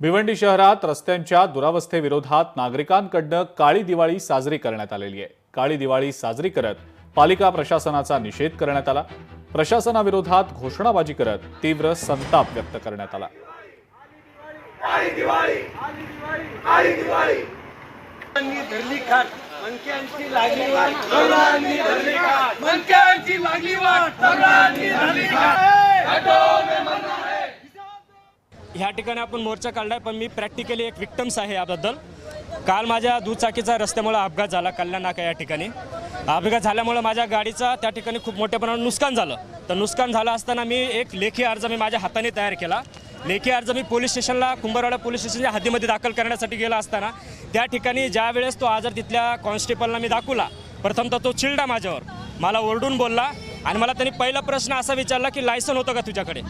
भिवंडी शहरात रस्त्यांच्या दुरावस्थेविरोधात नागरिकांकडनं काळी दिवाळी साजरी करण्यात आलेली आहे. काळी दिवाळी साजरी करत पालिका प्रशासनाचा निषेध करण्यात आला. प्रशासनाविरोधात घोषणाबाजी करत तीव्र संताप व्यक्त करण्यात आला. लागली वाट. ह्या ठिकाणी आपण मोर्चा काढलाय पण मी प्रॅक्टिकली एक विक्टम्स आहे याबद्दल. काल माझ्या दुचाकीचा रस्त्यामुळे अपघात झाला कल्याण नाका या ठिकाणी. अपघात झाल्यामुळे माझ्या गाडीचा त्या ठिकाणी खूप मोठ्या प्रमाणात नुकसान झालं. तर नुकसान झालं असताना मी एक लेखी अर्ज मी माझ्या हाताने तयार केला. लेखी अर्ज मी पोलीस स्टेशनला कुंभारवाडा पोलीस स्टेशनच्या हद्दीमध्ये दाखल करण्यासाठी गेला असताना त्या ठिकाणी ज्या वेळेस तो आजार तिथल्या कॉन्स्टेबलला मी दाखवला प्रथमतः तो चिरडा माझ्यावर. मला ओरडून बोलला आणि मला त्यांनी पहिला प्रश्न असा विचारला की लायसन होतं का तुझ्याकडे?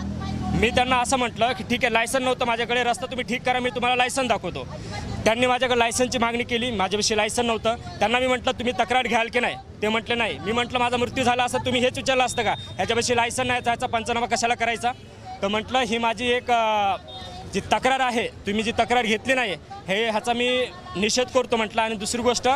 मी त्यांना असं म्हटलं की ठीक आहे लायसन नव्हतं माझ्याकडे रस्ता तुम्ही ठीक करा मी तुम्हाला लायसन दाखवतो. त्यांनी माझ्याकडे लायसनची मागणी केली माझ्याविषयी लायसन नव्हतं. त्यांना मी म्हटलं तुम्ही तक्रार घ्याल की नाही? ते म्हटलं नाही. मी म्हटलं माझा मृत्यू झाला असं तुम्ही हेच विचारलं असतं का? ह्याच्याविषयी लायसन नाही त्याचा पंचनामा कशाला करायचा? तर म्हटलं ही माझी एक जी तक्रार आहे तुम्ही जी तक्रार घेतली नाही हे ह्याचा मी निषेध करतो म्हटलं. आणि दुसरी गोष्ट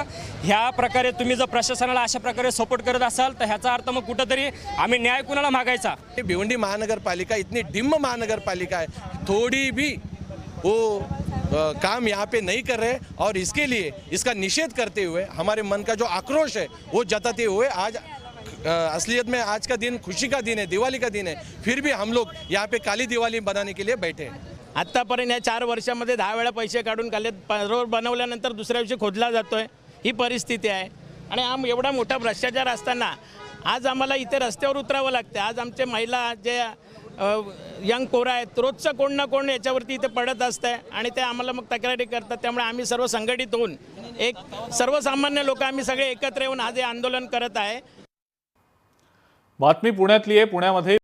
ह्या प्रकारे तुम्ही जर प्रशासनाला अशा प्रकारे सपोर्ट करत असाल तर ह्याचा अर्थ मग कुठंतरी आम्ही न्याय कुणाला मागायचा? भिवंडी महानगरपालिका इतनी डिम्म महानगरपालिका आहे. थोड़ी भी वो काम यहाँ पे नहीं कर रहे. और इसके लिए इसका निषेध करते हुए हमारे मन का जो आक्रोश है वो जताते हुए आज असलियत में आज का दिन खुशी का दिन है दिवाली का दिन है. फिर भी हम लोग यहाँ पे काली दिवाली बनाने के लिए बैठे हैं। आत्तापर्यंत या चार वर्षामध्ये दहा वेळा पैसे काढून काढलेत रोड बनवल्यानंतर दुसऱ्या दिवशी खोदला जातो आहे ही परिस्थिती आहे. आणि हा एवढा मोठा भ्रष्टाचार असताना आज आम्हाला इथे रस्त्यावर उतरावं लागतं आज आमचे महिला जे यंग पोरं आहेत रोजचं कोण ना कोण याच्यावरती इथे पडत असतंय. आणि ते आम्हाला मग तक्रारी करतात. त्यामुळे आम्ही सर्व संघटित होऊन एक सर्वसामान्य लोक आम्ही सगळे एकत्र येऊन आज हे आंदोलन करत आहे. बातमी पुण्यातली आहे. पुण्यामध्ये